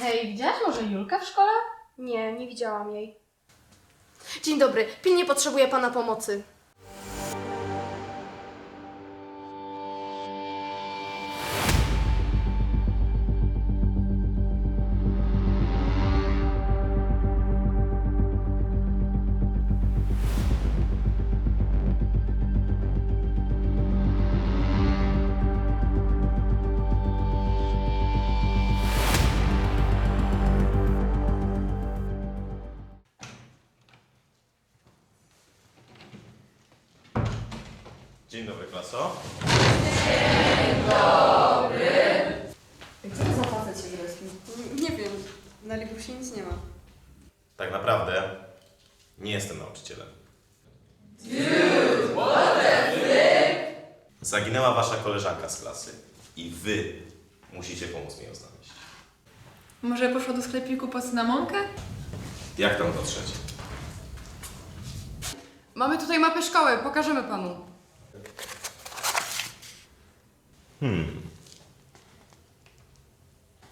Hej, widziałaś może Julkę w szkole? Nie, nie widziałam jej. Dzień dobry, pilnie potrzebuję pana pomocy. Dzień dobry, klaso. Co to za facet się wyrosł? Nie wiem, na Libusie nic nie ma. Tak naprawdę nie jestem nauczycielem. Zaginęła wasza koleżanka z klasy i wy musicie pomóc mi ją znaleźć. Może poszła do sklepiku po cynamonkę? Jak tam dotrzeć? Mamy tutaj mapę szkoły, pokażemy panu.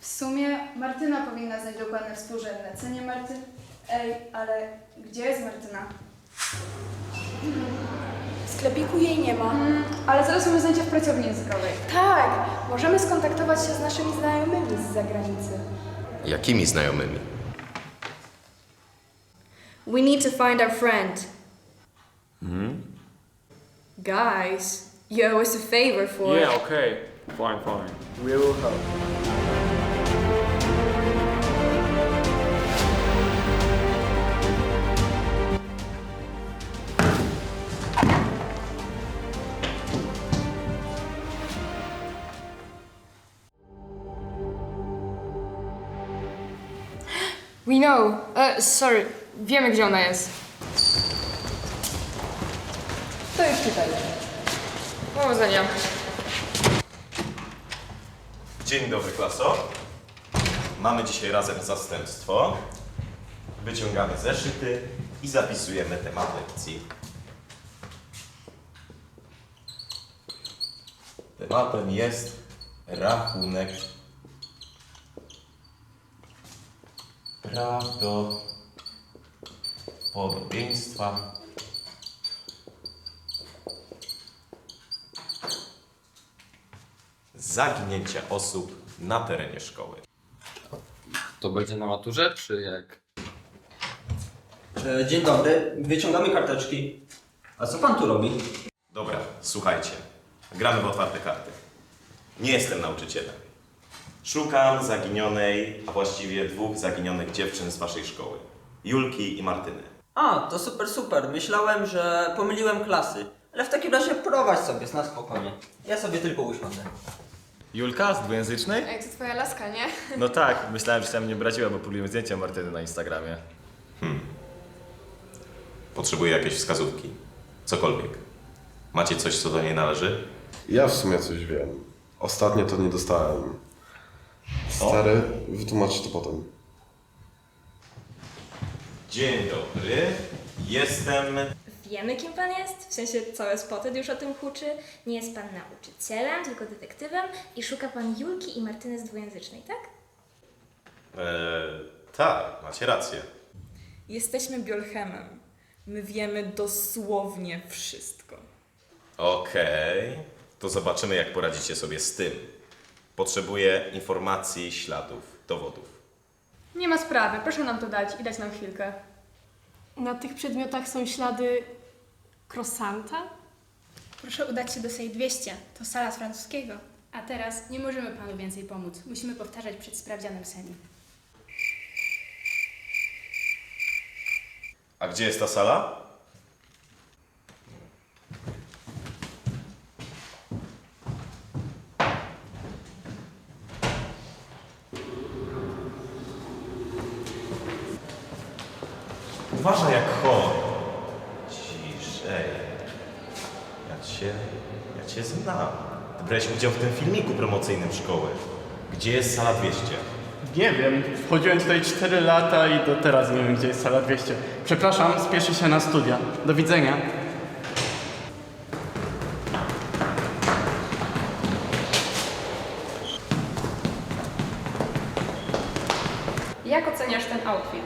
W sumie Martyna powinna znać dokładne współrzędne. Co nie Martyn? Ej, ale gdzie jest Martyna? W sklepiku jej nie ma. Ale zaraz mamy zajęcia w pracowni językowej. Tak, możemy skontaktować się z naszymi znajomymi z zagranicy. Jakimi znajomymi? We need to find our friend. Guys, you owe us a favor for Yeah, okay. Fine, fine. We will help. We know. E, sorry, wiemy gdzie ona jest. To już czytaj. Powodzenia. Dzień dobry, klaso. Mamy dzisiaj razem zastępstwo. Wyciągamy zeszyty i zapisujemy temat lekcji. Tematem jest rachunek prawdopodobieństwa zaginięcia osób na terenie szkoły. To będzie na maturze, czy jak? E, Dzień dobry, wyciągamy karteczki. A co pan tu robi? Dobra, słuchajcie. Gramy w otwarte karty. Nie jestem nauczycielem. Szukam zaginionej, a właściwie dwóch zaginionych dziewczyn z waszej szkoły. Julki i Martyny. A, to super, super. Myślałem, że pomyliłem klasy. Ale w takim razie prowadź sobie, na spokojnie. Ja sobie tylko usiądę. Julka z dwujęzycznej? Ej, to twoja laska, nie? No tak, myślałem, że tam mnie braciła, bo publikuję zdjęcia Martyny na Instagramie. Potrzebuję jakiejś wskazówki. Cokolwiek. Macie coś, co do niej należy? Ja w sumie coś wiem. Ostatnio to nie dostałem. Stary, wytłumaczę to potem. Dzień dobry. Jestem. Wiemy, kim pan jest? W sensie całe Spotted już o tym huczy. Nie jest pan nauczycielem, tylko detektywem i szuka pan Julki i Martyny z dwujęzycznej, tak? E, tak, macie rację. Jesteśmy biolchemem. My wiemy dosłownie wszystko. Okej. To zobaczymy, jak poradzicie sobie z tym. Potrzebuję informacji, śladów, dowodów. Nie ma sprawy, proszę nam to dać i dać nam chwilkę. Na tych przedmiotach są ślady krosanta? Proszę udać się do sej 200. To sala z francuskiego. A teraz nie możemy panu więcej pomóc. Musimy powtarzać przed sprawdzianem seni. A gdzie jest ta sala? Uważaj jak chor. Ciszej. Ja cię, ja cię znam. Ty brałeś udział w tym filmiku promocyjnym szkoły. Gdzie jest sala 200? Nie wiem, wchodziłem tutaj 4 lata i do teraz nie wiem, gdzie jest sala 200. Przepraszam, spieszę się na studia. Do widzenia. Jak oceniasz ten outfit?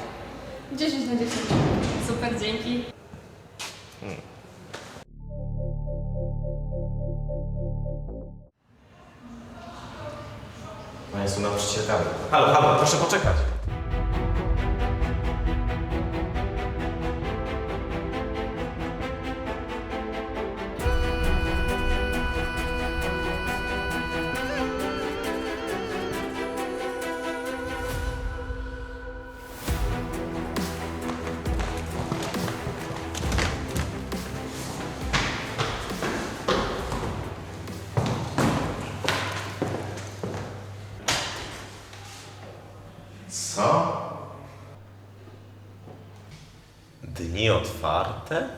10 na 10. Super, dzięki. Oni są nauczycielkami. Halo, halo, proszę poczekać. Co? Dni otwarte?